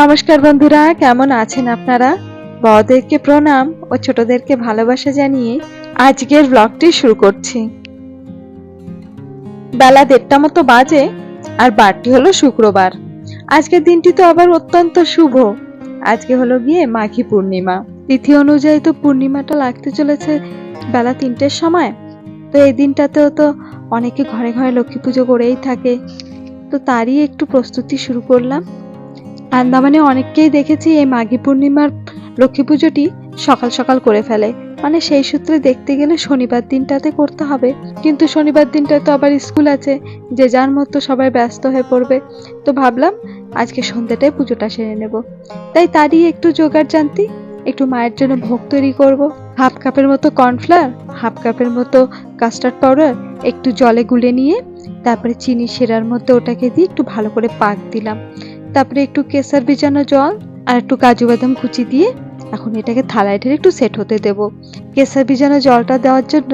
নমস্কার বন্ধুরা, কেমন আছেন আপনারা? বড়দেরকে প্রণাম ও ছোটদেরকে ভালোবাসা জানিয়ে আজকের ব্লগটি শুরু করছি। বেলা দেড়টা মতো বাজে আর বারটি হলো শুক্রবার। আজকের দিনটি তো আবার অত্যন্ত শুভ। আজকে হলো গিয়ে মাঘী পূর্ণিমা। তিথি অনুযায়ী তো পূর্ণিমাটা লাগতে চলেছে বেলা তিনটের সময়। তো এই দিনটাতেও তো অনেকে ঘরে ঘরে লক্ষ্মী পুজো করেই থাকে। তো তারই একটু প্রস্তুতি শুরু করলাম। আন্দামানে অনেককেই দেখেছি এই মাঘী পূর্ণিমার লক্ষ্মী পুজোটি সকাল সকাল করে ফেলে। মানে সেই সূত্রে দেখতে গেলে শনিবার দিনটাতে করতে হবে। কিন্তু শনিবার দিনটা তো আবার স্কুল আছে, যে যার মতো সবাই ব্যস্ত হয়ে পড়বে। তো ভাবলাম আজকে সন্ধ্যাটায় পুজোটা সেরে নেব। তাই তারই একটু জোগাড় জানতি একটু মায়ের জন্য ভোগ তৈরি করব। হাফ কাপের মতো কর্নফ্লাওয়ার, হাফ কাপের মতো কাস্টার্ড পাউডার, একটু জলে গুলে নিয়ে, তারপরে চিনি সেরার মধ্যে ওটাকে দিয়ে একটু ভালো করে পাক দিলাম। তারপরে একটু কেসার ভিজানো জল আর একটু কাজু বাদাম কুচি দিয়ে এখন এটাকে থালায় ঢেলে একটু সেট হতে দেব। কেসার ভিজানো জলটা দেওয়ার জন্য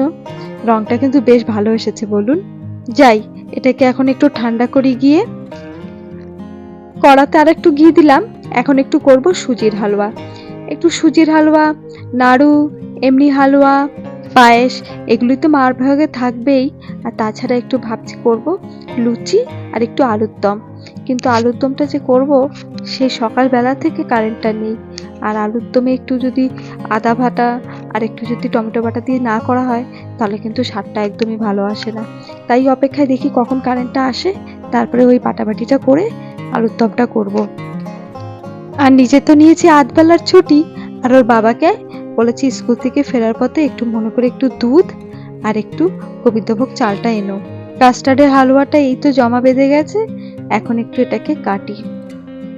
রংটা কিন্তু বেশ ভালো এসেছে বলুন। যাই, এটাকে এখন একটু ঠান্ডা করে গিয়ে কড়াতে আর একটু ঘি দিলাম। এখন একটু করব সুজির হালুয়া। একটু সুজির হালুয়া, নাড়ু, এমনি হালুয়া, পায়েস এগুলি তো মার ভাগে থাকবেই। আর তাছাড়া একটু ভাবছি করব লুচি আর একটু আলুর দম। কিন্তু আলুর দমটা যে করব সেই সকালবেলা থেকে কারেন্টটা নেই। আর আলুর দমে একটু যদি আদা ভাটা আর একটু যদি টমেটো বাটা দিয়ে না করা হয়, তাহলে কিন্তু স্বাদটা একদমই ভালো আসে না। তাই অপেক্ষায় দেখি কখন কারেন্টটা আসে, তারপরে ওই বাটাবাটিটা করে আলুর দমটা করব। আর নিজে তো নিয়েছি আধবেলার ছুটি, আর ওর বাবাকে বলেছি স্কুল থেকে ফেরার পথে একটু মনে করে একটু দুধ আর একটু গোবিন্দভোগ চালটা এনো। কাস্টার্ডের হালুয়াটা এই তো জমা বেঁধে গেছে এখন একটু এটাকে কাটি।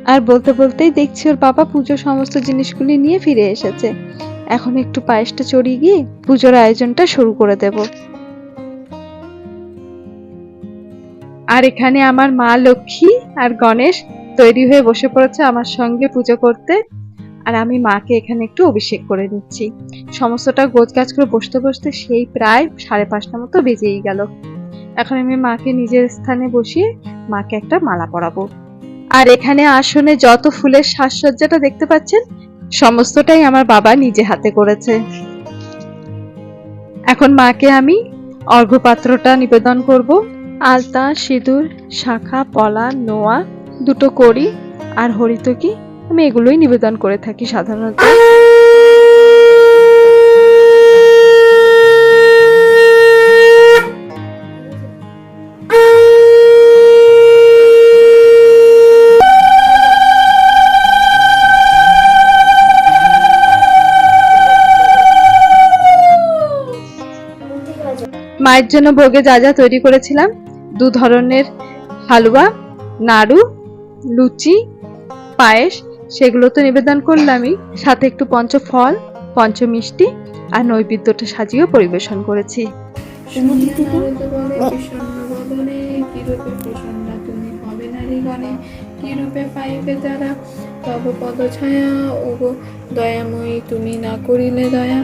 আর বলতে বলতেই দেখছি ওর বাবা পুজোর সমস্ত জিনিসগুলি নিয়ে ফিরে এসেছে। এখন একটু পায়েসটা চড়িয়ে গিয়ে পুজোর আয়োজনটা শুরু করে দেব। আর এখানে আমার মা লক্ষ্মী আর গণেশ তৈরি হয়ে বসে পড়েছে আমার সঙ্গে পুজো করতে। আর আমি মাকে এখানে একটু অভিষেক করে দিচ্ছি সমস্তটা গোছ গাছ করে বসতে বসতে সেই প্রায় সাড়ে পাঁচটা মতো বেজেই গেল। এখন আমি মাকে নিজের স্থানে বসিয়ে মাকে একটা মালা পরাবো। আর এখানে আসনে যত ফুলের সাজসজ্জাটা দেখতে পাচ্ছেন, সমস্তটাই আমার বাবা নিজে হাতে করেছে। এখন মাকে আমি অর্ঘ্যপাত্রটা নিবেদন করব। আলতা, সিঁদুর, শাখা, পলা, নোয়া, দুটো করি আর হরিতকি আমি এগুলোই নিবেদন করে থাকি সাধারণত। মায়ের জন্য ভোগে যা যা তৈরি করেছিলাম, দু ধরনের হালুয়া, নাড়ু, লুচি, পায়েস, সেগুলো তো নিবেদন করলামই। সাথে একটু পঞ্চফল পঞ্চ মিষ্টি আর নৈবেদ্যটা সাজিয়েও পরিবেশন করেছি। তারা দয়াময়ী তুমি না করিলে দয়া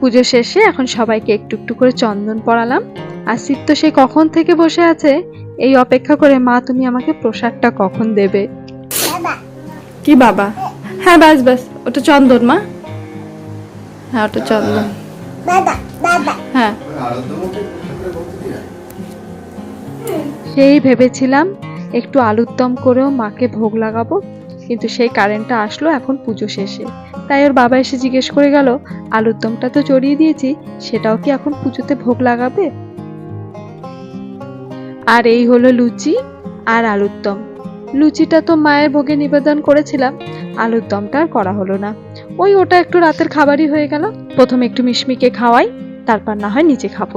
পুজো শেষে এখন সবাইকে একটু একটু করে চন্দন পরালাম। আর শিব তো সে কখন থেকে বসে আছে এই অপেক্ষা করে মা তুমি আমাকে প্রসাদটা কখন দেবে? কি বাবা? হ্যাঁ বাস বাস ওটা চন্দন মা। হ্যাঁ ওটা চন্দন। হ্যাঁ। সেই ভেবেছিলাম একটু আলুর দম করেও মাকে ভোগ লাগাবো, কিন্তু সেই কারেন্টটা আসলো এখন পুজো শেষে। তাই ওর বাবা এসে জিজ্ঞেস করে গেল আলুর দমটা তো চড়িয়ে দিয়েছি, সেটাও কি এখন পুজোতে ভোগ লাগাবে? আর এই হলো লুচি আর আলুর দম লুচিটা তো মায়ের ভোগে নিবেদন করেছিলাম আলুর দমটা আর করা হলো না। ওই ওটা একটু রাতের খাবারই হয়ে গেল। প্রথমে একটু মিশমিকে খাওয়াই, তারপর না হয় নিচে খাব।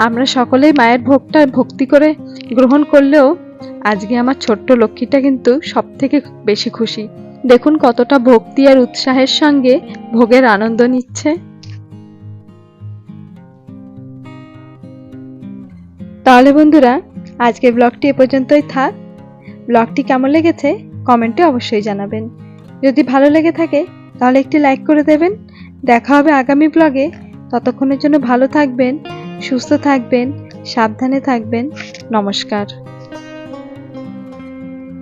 আমরা সকলেই মায়ের ভোগটা ভক্তি করে গ্রহণ করলেও আজকে আমার ছোট্ট লক্ষ্মীটা কিন্তু সব থেকে বেশি খুশি। দেখুন কতটা ভক্তি আর উৎসাহের সঙ্গে ভোগের আনন্দ নিচ্ছে। তাহলে বন্ধুরা, আজকের ব্লগটি এ পর্যন্তই থাক। ব্লগটি কেমন লেগেছে কমেন্টে অবশ্যই জানাবেন। যদি ভালো লেগে থাকে, তাহলে একটি লাইক করে দেবেন। দেখা হবে আগামী ব্লগে। ততক্ষণের জন্য ভালো থাকবেন। সুস্থ থাকবেন সাবধানে থাকবেন নমস্কার।